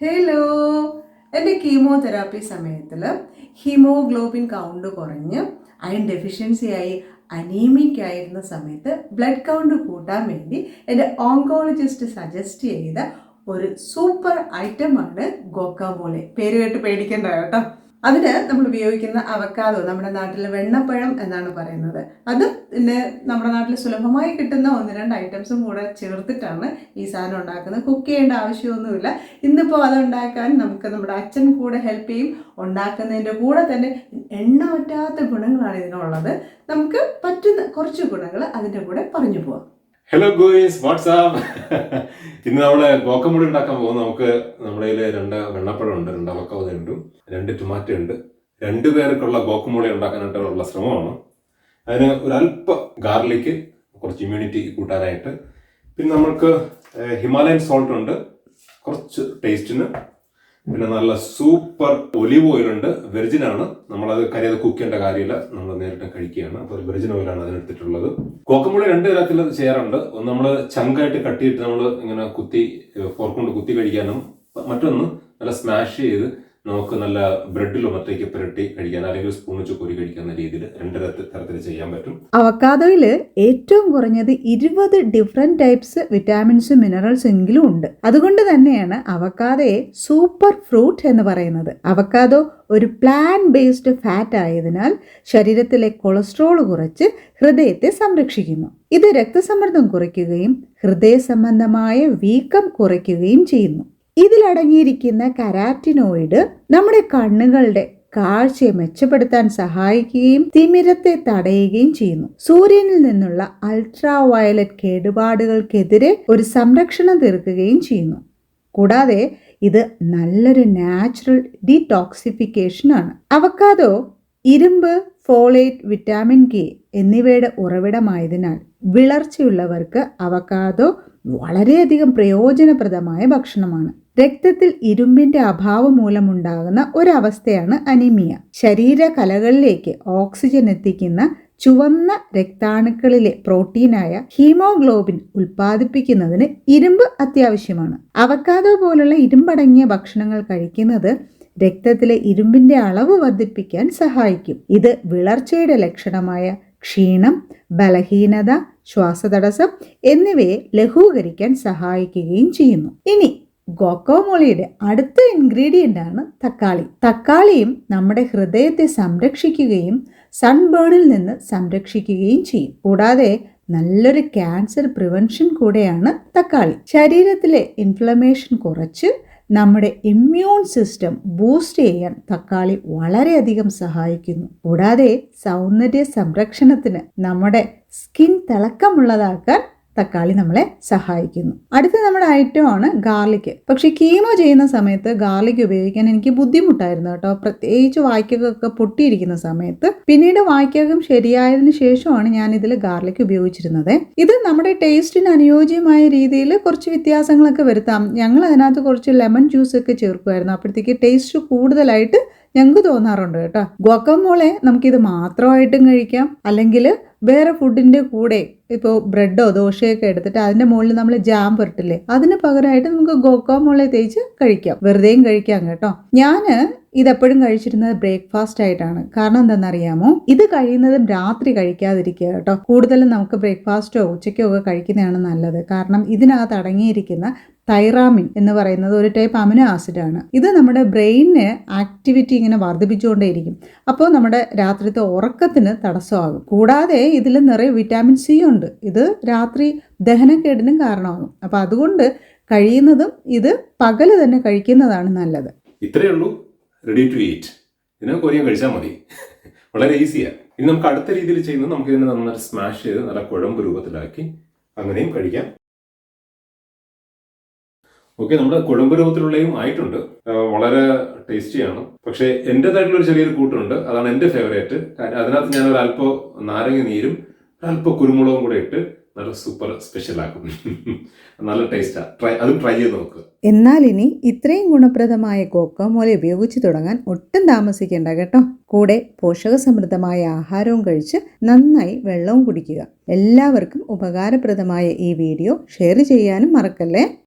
Hello എന്റെ chemotherapy സമയത്തിൽ haemoglobin count കുറഞ്ഞ് അയൺ ഡെഫിഷ്യൻസി ആയി അനീമിക് ആയിരുന്ന സമയത്ത് ബ്ലഡ് കൗണ്ട് കൂട്ടാൻ വേണ്ടി എന്റെ ഓങ്കോളജിസ്റ്റ് സജസ്റ്റ് ചെയ്ത ഒരു സൂപ്പർ ഐറ്റമാണ് ഗോക്കാമോളെ പേര് കേട്ട് പേടിക്കേണ്ട കേട്ടോ. അതിന് നമ്മൾ ഉപയോഗിക്കുന്ന അവക്കാദോ നമ്മുടെ നാട്ടിൽ വെണ്ണപ്പഴം എന്നാണ് പറയുന്നത്. അത് പിന്നെ നമ്മുടെ നാട്ടിൽ സുലഭമായി കിട്ടുന്ന ഒന്ന് രണ്ട് ഐറ്റംസും കൂടെ ചേർത്തിട്ടാണ് ഈ സാധനം ഉണ്ടാക്കുന്നത്. കുക്ക് ചെയ്യേണ്ട ആവശ്യമൊന്നുമില്ല. ഇന്നിപ്പോൾ അത് ഉണ്ടാക്കാൻ നമുക്ക് നമ്മുടെ അച്ഛൻ കൂടെ ഹെൽപ്പ് ചെയ്യും. ഉണ്ടാക്കുന്നതിന്റെ കൂടെ തന്നെ എണ്ണ പറ്റാത്ത ഗുണങ്ങളാണ് ഇതിനുള്ളത്. നമുക്ക് പറ്റുന്ന കുറച്ച് ഗുണങ്ങൾ അതിന്റെ കൂടെ പറഞ്ഞു പോവാം. ഹലോ ഗോയിസ് വാട്സാപ്പ് ഇന്ന് നമ്മൾ ഗോക്കമുടി ഉണ്ടാക്കാൻ പോകും നമുക്ക് നമ്മുടെ കയ്യിൽ രണ്ട് വെണ്ണപ്പഴം ഉണ്ട് രണ്ട് അവക്കവത ഉണ്ട് രണ്ട് ടൊമാറ്റോ ഉണ്ട്. രണ്ടു പേർക്കുള്ള ഗോക്കമ്പുളി ഉണ്ടാക്കാനായിട്ടുള്ള ശ്രമമാണ്. അതിന് ഒരു അല്പ ഗാർലിക്ക് കുറച്ച് ഇമ്മ്യൂണിറ്റി കൂട്ടാനായിട്ട്. പിന്നെ നമ്മൾക്ക് ഹിമാലയൻ സോൾട്ട് ഉണ്ട്. കുറച്ച് ടേസ്റ്റിന് പിന്നെ നല്ല സൂപ്പർ ഒലിവ് ഓയിൽ ഉണ്ട്. വെർജിൻ ആണ്. നമ്മളത് കരിയത് കുക്ക് ചെയ്യേണ്ട കാര്യമില്ല. നമ്മൾ നേരിട്ട് കഴിക്കുകയാണ്. അപ്പോൾ വെർജിൻ ഓയിലാണ് അതിനെടുത്തിട്ടുള്ളത്. കോക്കമ്പുളി രണ്ട് തരത്തിൽ ചെയ്യാറുണ്ട്. ഒന്ന് നമ്മൾ ചങ്കായിട്ട് കട്ടിയിട്ട് നമ്മൾ ഇങ്ങനെ കുത്തി ഫോർക്കൊണ്ട് കുത്തി കഴിക്കാനും മറ്റൊന്ന് നല്ല സ്മാഷ് ചെയ്ത് നമുക്ക് നല്ല ബ്രെഡിലോ മറ്റേക്ക് പുരട്ടി കഴിക്കാൻ അല്ലെങ്കിൽ സ്പൂൺ വെച്ച് കോരി കഴിക്കുന്ന രീതിയിൽ രണ്ട് തരത്തിൽ ചെയ്യാൻ പറ്റും. അവക്കാദോയിൽ ഏറ്റവും കുറഞ്ഞത് ഇരുപത് ഡിഫറെന്റ് ടൈപ്സ് വിറ്റാമിൻസും മിനറൽസ് എങ്കിലും ഉണ്ട്. അതുകൊണ്ട് തന്നെയാണ് അവക്കാദയെ സൂപ്പർ ഫ്രൂട്ട് എന്ന് പറയുന്നത്. അവക്കാദോ ഒരു പ്ലാൻ ബേസ്ഡ് ഫാറ്റ് ആയതിനാൽ ശരീരത്തിലെ കൊളസ്ട്രോൾ കുറച്ച് ഹൃദയത്തെ സംരക്ഷിക്കുന്നു. ഇത് രക്തസമ്മർദ്ദം കുറയ്ക്കുകയും ഹൃദയ സംബന്ധമായ വീക്കം കുറയ്ക്കുകയും ചെയ്യുന്നു. ഇതിലടങ്ങിയിരിക്കുന്ന കരാറ്റിനോയിഡ് നമ്മുടെ കണ്ണുകളുടെ കാഴ്ചയെ മെച്ചപ്പെടുത്താൻ സഹായിക്കുകയും തിമിരത്തെ തടയുകയും ചെയ്യുന്നു. സൂര്യനിൽ നിന്നുള്ള അൾട്രാ വയലറ്റ് കേടുപാടുകൾക്കെതിരെ ഒരു സംരക്ഷണം തീർക്കുകയും ചെയ്യുന്നു. കൂടാതെ ഇത് നല്ലൊരു നാച്ചുറൽ ഡീടോക്സിഫിക്കേഷൻ ആണ്. അവക്കാതോ ഇരുമ്പ് ഫോളേറ്റ് വിറ്റാമിൻ കെ എന്നിവയുടെ ഉറവിടമായതിനാൽ വിളർച്ചയുള്ളവർക്ക് അവക്കാതോ വളരെയധികം പ്രയോജനപ്രദമായ ഭക്ഷണമാണ്. രക്തത്തിൽ ഇരുമ്പിന്റെ അഭാവം മൂലമുണ്ടാകുന്ന ഒരവസ്ഥയാണ് അനീമിയ. ശരീര കലകളിലേക്ക് ഓക്സിജൻ എത്തിക്കുന്ന ചുവന്ന രക്താണുക്കളിലെ പ്രോട്ടീനായ ഹീമോഗ്ലോബിൻ ഉൽപ്പാദിപ്പിക്കുന്നതിന് ഇരുമ്പ് അത്യാവശ്യമാണ്. അവക്കാദോ പോലുള്ള ഇരുമ്പടങ്ങിയ ഭക്ഷണങ്ങൾ കഴിക്കുന്നത് രക്തത്തിലെ ഇരുമ്പിന്റെ അളവ് വർദ്ധിപ്പിക്കാൻ സഹായിക്കും. ഇത് വിളർച്ചയുടെ ലക്ഷണമായ ക്ഷീണം ബലഹീനത ശ്വാസതടസ്സം എന്നിവയെ ലഘൂകരിക്കാൻ സഹായിക്കുകയും ചെയ്യുന്നു. ഇനി ഗോക്കോമോളിയുടെ അടുത്ത ഇൻഗ്രീഡിയന്റ് ആണ് തക്കാളി. തക്കാളിയും നമ്മുടെ ഹൃദയത്തെ സംരക്ഷിക്കുകയും സൺബേണിൽ നിന്ന് സംരക്ഷിക്കുകയും ചെയ്യും. കൂടാതെ നല്ലൊരു ക്യാൻസർ പ്രിവെൻഷൻ കൂടെയാണ് തക്കാളി. ശരീരത്തിലെ ഇൻഫ്ലമേഷൻ കുറച്ച് നമ്മുടെ ഇമ്മ്യൂൺ സിസ്റ്റം ബൂസ്റ്റ് ചെയ്യാൻ തക്കാളി വളരെയധികം സഹായിക്കുന്നു. കൂടാതെ സൗന്ദര്യ സംരക്ഷണത്തിന് നമ്മുടെ സ്കിൻ തിളക്കമുള്ളതാക്കാൻ തക്കാളി നമ്മളെ സഹായിക്കുന്നു. അടുത്ത നമ്മുടെ ഐറ്റം ആണ് ഗാർലിക് പക്ഷെ കീമോ ചെയ്യുന്ന സമയത്ത് ഗാർലിക് ഉപയോഗിക്കാൻ എനിക്ക് ബുദ്ധിമുട്ടായിരുന്നു കേട്ടോ. പ്രത്യേകിച്ച് വായ്ക്കൊക്കെ പൊട്ടിയിരിക്കുന്ന സമയത്ത്. പിന്നീട് വായ്ക്കകം ശരിയായതിനു ശേഷമാണ് ഞാൻ ഇതിൽ ഗാർലിക് ഉപയോഗിച്ചിരുന്നത്. ഇത് നമ്മുടെ ടേസ്റ്റിന് അനുയോജ്യമായ രീതിയിൽ കുറച്ച് വ്യത്യാസങ്ങളൊക്കെ വരുത്താം. ഞങ്ങൾ അതിനകത്ത് കുറച്ച് ലെമൺ ജ്യൂസ് ഒക്കെ ചേർക്കുമായിരുന്നു. അപ്പോഴത്തേക്ക് ടേസ്റ്റ് കൂടുതലായിട്ട് ഞങ്ങൾക്ക് തോന്നാറുണ്ട് കേട്ടോ. ഗോക്കമോളെ നമുക്കിത് മാത്രമായിട്ടും കഴിക്കാം. അല്ലെങ്കിൽ വേറെ ഫുഡിന്റെ കൂടെ ഇപ്പോൾ ബ്രെഡോ ദോശയൊക്കെ എടുത്തിട്ട് അതിന്റെ മുകളിൽ നമ്മൾ ജാം പുരട്ടില്ലേ അതിന് പകരമായിട്ട് നമുക്ക് ഗോക്കോമോളെ തേച്ച് കഴിക്കാം. വെറുതെയും കഴിക്കാം കേട്ടോ. ഞാൻ ഇതെപ്പോഴും കഴിച്ചിരുന്നത് ബ്രേക്ക്ഫാസ്റ്റ് ആയിട്ടാണ്. കാരണം എന്താണെന്നറിയാമോ? ഇത് കഴിയുന്നതും രാത്രി കഴിക്കാതിരിക്കുക കേട്ടോ. കൂടുതലും നമുക്ക് ബ്രേക്ക്ഫാസ്റ്റോ ഉച്ചയ്ക്കോ ഒക്കെ കഴിക്കുന്നതാണ് നല്ലത്. കാരണം ഇതിനകത്ത് അടങ്ങിയിരിക്കുന്ന തൈറാമിൻ എന്ന് പറയുന്നത് ഒരു ടൈപ്പ് അമിനോ ആസിഡാണ് ഇത് നമ്മുടെ ബ്രെയിനിന് ആക്ടിവിറ്റി ഇങ്ങനെ വർദ്ധിപ്പിച്ചുകൊണ്ടേയിരിക്കും. അപ്പോൾ നമ്മുടെ രാത്രിത്തെ ഉറക്കത്തിന് തടസ്സമാകും. കൂടാതെ ഇതിൽ നിറയെ വിറ്റാമിൻ സി ഉണ്ട്. ഇത് രാത്രി ദഹനക്കേടിനും കാരണമാകും. അപ്പോൾ അതുകൊണ്ട് കഴിയുന്നതും ഇത് പകൽ തന്നെ കഴിക്കുന്നതാണ് നല്ലത്. ഇത്രയേ ഉള്ളൂ. റെഡി ടു ഈറ്റ് ഇതിനെ കൊറിയൻ കഴിച്ചാൽ മതി. വളരെ ഈസിയാണ് ഇനി നമുക്ക് അടുത്ത രീതിയിൽ ചെയ്യുന്നത് നമുക്ക് ഇതിനെ നന്നായിട്ട് സ്മാഷ് ചെയ്ത് നല്ല കുഴമ്പ് രൂപത്തിലാക്കി അങ്ങനെയും കഴിക്കാം. ഓക്കെ നമ്മുടെ കുഴമ്പ് രൂപത്തിലുള്ളയും ആയിട്ടുണ്ട്. വളരെ ടേസ്റ്റിയാണ് പക്ഷേ എന്റെതായിട്ടുള്ള ഒരു ചെറിയൊരു കൂട്ടുണ്ട്. അതാണ് എന്റെ ഫേവറേറ്റ് അതിനകത്ത് ഞാൻ അല്പം നാരങ്ങ നീരും അല്പം കുരുമുളകും കൂടെ ഇട്ട് നല്ല സൂപ്പർ സ്പെഷ്യൽ ആക്കും. നല്ല ടേസ്റ്റാ ട്രൈ അതും ട്രൈ ചെയ്ത് നോക്കുക എന്നാൽ ഇനി ഇത്രയും ഗുണപ്രദമായ കോക്കോമോല ഉപയോഗിച്ച് തുടങ്ങാൻ ഒട്ടും താമസിക്കേണ്ട കേട്ടോ. കൂടെ പോഷകസമൃദ്ധമായ ആഹാരവും കഴിച്ച് നന്നായി വെള്ളവും കുടിക്കുക. എല്ലാവർക്കും ഉപകാരപ്രദമായ ഈ വീഡിയോ ഷെയർ ചെയ്യാനും മറക്കല്ലേ?